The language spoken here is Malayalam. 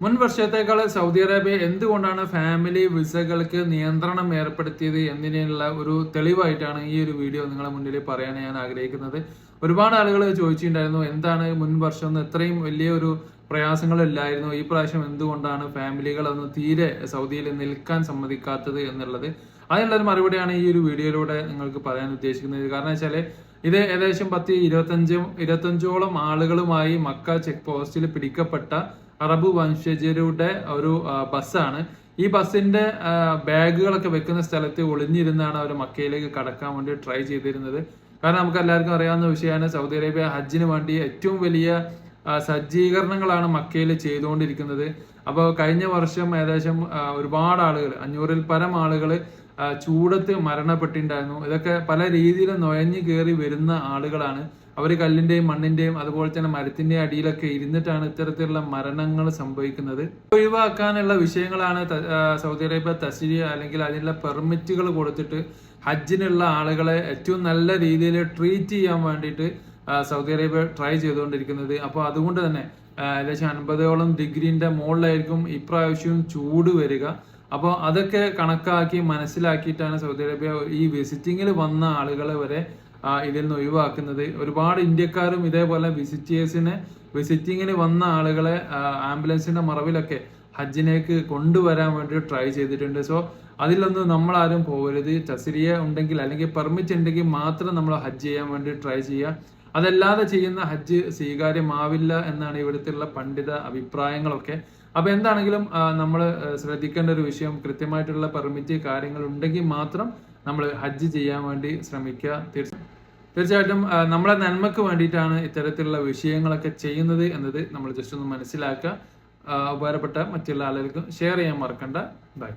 മുൻ വർഷത്തേക്കാൾ സൗദി അറേബ്യ എന്തുകൊണ്ടാണ് ഫാമിലി വിസകൾക്ക് നിയന്ത്രണം ഏർപ്പെടുത്തിയത് എന്നതിനുള്ള ഒരു തെളിവായിട്ടാണ് ഈ ഒരു വീഡിയോ നിങ്ങളുടെ മുന്നിൽ പറയാൻ ഞാൻ ആഗ്രഹിക്കുന്നത്. ഒരുപാട് ആളുകൾ ചോദിച്ചിട്ടുണ്ടായിരുന്നു എന്താണ് മുൻ വർഷം ഇത്രയും വലിയൊരു പ്രയാസങ്ങളില്ലായിരുന്നു. ഈ പ്രാവശ്യം എന്തുകൊണ്ടാണ് ഫാമിലികളൊന്നും തീരെ സൗദിയിൽ നിൽക്കാൻ സമ്മതിക്കാത്തത് എന്നുള്ളത്? അതിനുള്ളൊരു മറുപടിയാണ് ഈ ഒരു വീഡിയോയിലൂടെ നിങ്ങൾക്ക് പറയാൻ ഉദ്ദേശിക്കുന്നത്. കാരണം വെച്ചാൽ ഇത് ഏകദേശം പത്ത് ഇരുപത്തഞ്ചും ഇരുപത്തഞ്ചോളം ആളുകളുമായി മക്ക ചെക്ക് പോസ്റ്റിൽ പിടിക്കപ്പെട്ട അറബ് വംശജരുടെ ഒരു ബസ്സാണ്. ഈ ബസ്സിന്റെ ബാഗുകളൊക്കെ വെക്കുന്ന സ്ഥലത്ത് ഒളിഞ്ഞിരുന്നാണ് അവർ മക്കയിലേക്ക് കടക്കാൻ വേണ്ടി ട്രൈ ചെയ്തിരുന്നത്. കാരണം നമുക്ക് എല്ലാവർക്കും അറിയാവുന്ന വിഷയമാണ് സൗദി അറേബ്യ ഹജ്ജിന് വേണ്ടി ഏറ്റവും വലിയ സജ്ജീകരണങ്ങളാണ് മക്കയിൽ ചെയ്തുകൊണ്ടിരിക്കുന്നത്. അപ്പോൾ കഴിഞ്ഞ വർഷം ഏകദേശം ഒരുപാട് ആളുകൾ അഞ്ഞൂറിൽ പരം ആളുകൾ ചൂടത്ത് മരണപ്പെട്ടിട്ടുണ്ടായിരുന്നു. ഇതൊക്കെ പല രീതിയിലും നുഴഞ്ഞു കയറി വരുന്ന ആളുകളാണ്. അവർ കല്ലിന്റെയും മണ്ണിന്റെയും അതുപോലെ തന്നെ മരത്തിന്റെ അടിയിലൊക്കെ ഇരുന്നിട്ടാണ് ഇത്തരത്തിലുള്ള മരണങ്ങൾ സംഭവിക്കുന്നത്. ഒഴിവാക്കാനുള്ള വിഷയങ്ങളാണ് സൗദി അറേബ്യ തസ്രി അല്ലെങ്കിൽ അതിനുള്ള പെർമിറ്റുകൾ കൊടുത്തിട്ട് ഹജ്ജിനുള്ള ആളുകളെ ഏറ്റവും നല്ല രീതിയിൽ ട്രീറ്റ് ചെയ്യാൻ വേണ്ടിയിട്ട് സൗദി അറേബ്യ ട്രൈ ചെയ്തുകൊണ്ടിരിക്കുന്നത്. അപ്പോൾ അതുകൊണ്ട് തന്നെ ഏകദേശം അൻപതോളം ഡിഗ്രീന്റെ മുകളിലായിരിക്കും ഇപ്രാവശ്യവും ചൂട് വരിക. അപ്പോൾ അതൊക്കെ കണക്കാക്കി മനസ്സിലാക്കിയിട്ടാണ് സൗദി അറേബ്യ ഈ വിസിറ്റിങ്ങിൽ വന്ന ആളുകളെ വരെ ഇതിൽ നിന്ന് ഒഴിവാക്കുന്നത്. ഒരുപാട് ഇന്ത്യക്കാരും ഇതേപോലെ വിസിറ്റേഴ്സിനെ വിസിറ്റിങ്ങിന് വന്ന ആളുകളെ ആംബുലൻസിന്റെ മറവിലൊക്കെ ഹജ്ജിനേക്ക് കൊണ്ടുവരാൻ വേണ്ടി ട്രൈ ചെയ്തിട്ടുണ്ട്. സോ അതിലൊന്നും നമ്മളാരും പോകരുത്. ചസിരിയ ഉണ്ടെങ്കിൽ അല്ലെങ്കിൽ പെർമിറ്റ് ഉണ്ടെങ്കിൽ മാത്രം നമ്മൾ ഹജ്ജ് ചെയ്യാൻ വേണ്ടി ട്രൈ ചെയ്യുക. അതല്ലാതെ ചെയ്യുന്ന ഹജ്ജ് സ്വീകാര്യമാവില്ല എന്നാണ് ഇവിടുത്തെ പണ്ഡിത അഭിപ്രായങ്ങളൊക്കെ. അപ്പൊ എന്താണെങ്കിലും നമ്മൾ ശ്രദ്ധിക്കേണ്ട ഒരു വിഷയം കൃത്യമായിട്ടുള്ള പെർമിറ്റ് കാര്യങ്ങൾ ഉണ്ടെങ്കിൽ മാത്രം നമ്മൾ ഹജ്ജ് ചെയ്യാൻ വേണ്ടി ശ്രമിക്കുക. തീർച്ചയായും തീർച്ചയായിട്ടും നമ്മളെ നന്മക്ക് വേണ്ടിയിട്ടാണ് ഇത്തരത്തിലുള്ള വിഷയങ്ങളൊക്കെ ചെയ്യുന്നത് എന്നത് നമ്മൾ ജസ്റ്റ് ഒന്ന് മനസ്സിലാക്കുക. ഉപകാരപ്പെട്ട മറ്റുള്ള ആളുകൾക്കും ഷെയർ ചെയ്യാൻ മറക്കണ്ട. ബൈ